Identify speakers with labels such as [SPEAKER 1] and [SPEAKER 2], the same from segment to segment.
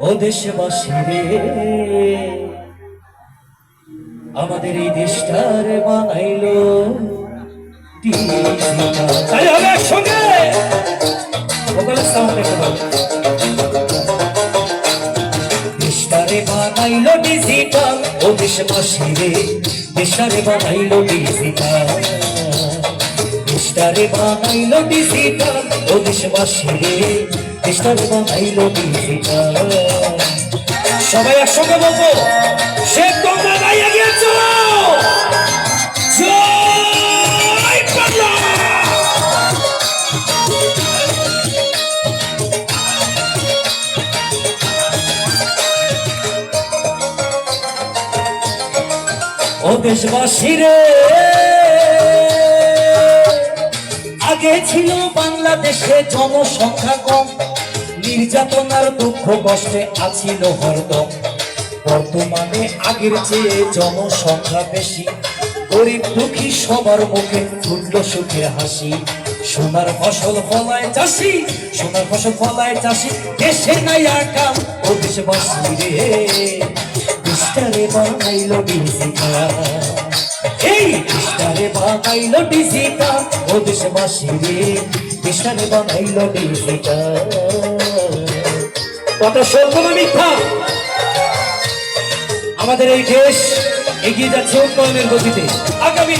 [SPEAKER 1] ও দেশবাসী রে আমাদের এই দেশটারে বানাইলো। একসঙ্গে। দেশটারে ডিজিটাল ও দেশবাসী রে দেশটারে বানাইলো ডিজিটাল দেশটারে বানাইলো ডিজিটাল ও দেশবাসী রে দেশটারে বানাইলো ডিজিটাল সবাই একসঙ্গে বলব শেখ গঙ্গা গাইয়া ও দেশবাসী রে। আগে ছিল বাংলাদেশে জনসংখ্যা কম। নির্যাতনার দুঃখ কষ্টে আছিল হরদম। বর্তমানে আগের চেয়ে জনসংখ্যা বেশি। গরিব দুঃখী সবার মুখে ফুটল সুখের হাসি। সোনার ফসল ফলায় চাষি, সোনার ফসল ফলায় চাষি। দেশে নাই আর কাম, ও দেশবাসী রে। দেশটারে বানাইলো ডিজিটাল এই দেশটারে বানাইলো ডিজিটাল ও দেশবাসী রে দেশটারে বানাইলো ডিজিটাল কথা সত্য মিথ্যা। আমাদের এই দেশ এগিয়ে যাচ্ছে উন্নয়নের গতিতে। আগামী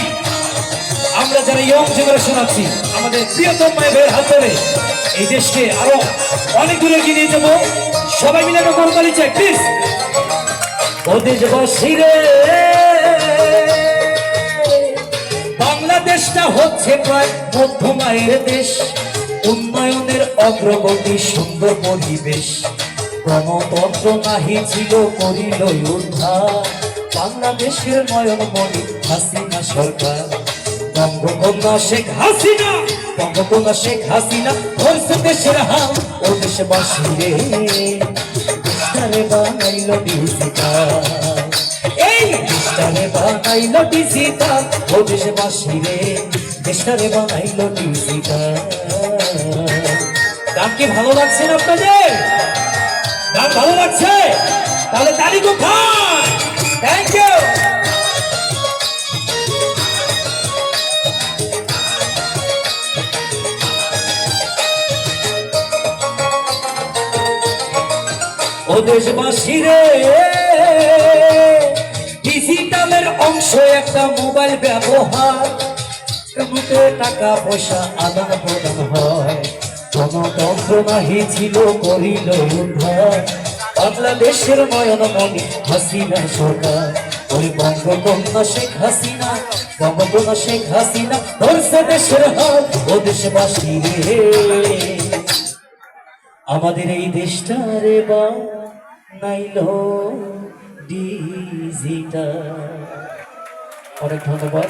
[SPEAKER 1] আমরা যারা ইয়ং জেনারেশন আছি, আমাদের প্রিয়তম মায়ের হাত ধরে এই দেশকে আরও অনেক দূরে এগিয়ে নিয়ে যাব। সবাই মিলে একটা করতালি চাই প্লিজ ও দেশবাসী রে বাংলাদেশটা হচ্ছে প্রায় মধ্যমায়ের দেশ। উন্নয়নের অগ্রগতি সুন্দর পরিবেশ। গণতন্ত্র নাহি ছিল করিল উদ্ধার। বাংলাদেশের নয়ন মণি, হাসিনা সরকার। বঙ্গকন্যা শেখ হাসিনা বঙ্গকন্যা শেখ হাসিনা ধরছে দেশের হাল ও দেশবাসী রে বানাইল ডিজিটাল। দেশটারে বানাইল ডিজিটাল ও দেশবাসী রে, দেশটারে বানাইল ডিজিটাল গান কি ভালো লাগছে না আপনাদের? গান ভালো লাগছে? তাহলে তালি কোথায় থ্যাংক ইউ ও দেশবাসী রে। অংশ একটা মোবাইল ব্যবহার। মুখে টাকা পয়সা আদান প্রদান হয়। গণতন্ত্র নাহি ছিল, করিল উদ্ধার। বাংলাদেশের নয়ন মনি হাসিনা সরকার। ওই বঙ্গকন্যা শেখ হাসিনা, বঙ্গকন্যা শেখ হাসিনা ধরছে দেশের হাল ও দেশবাসী রে। আমাদের এই দেশটা রে বা নাইল ডিজিটাল। অনেক ধন্যবাদ।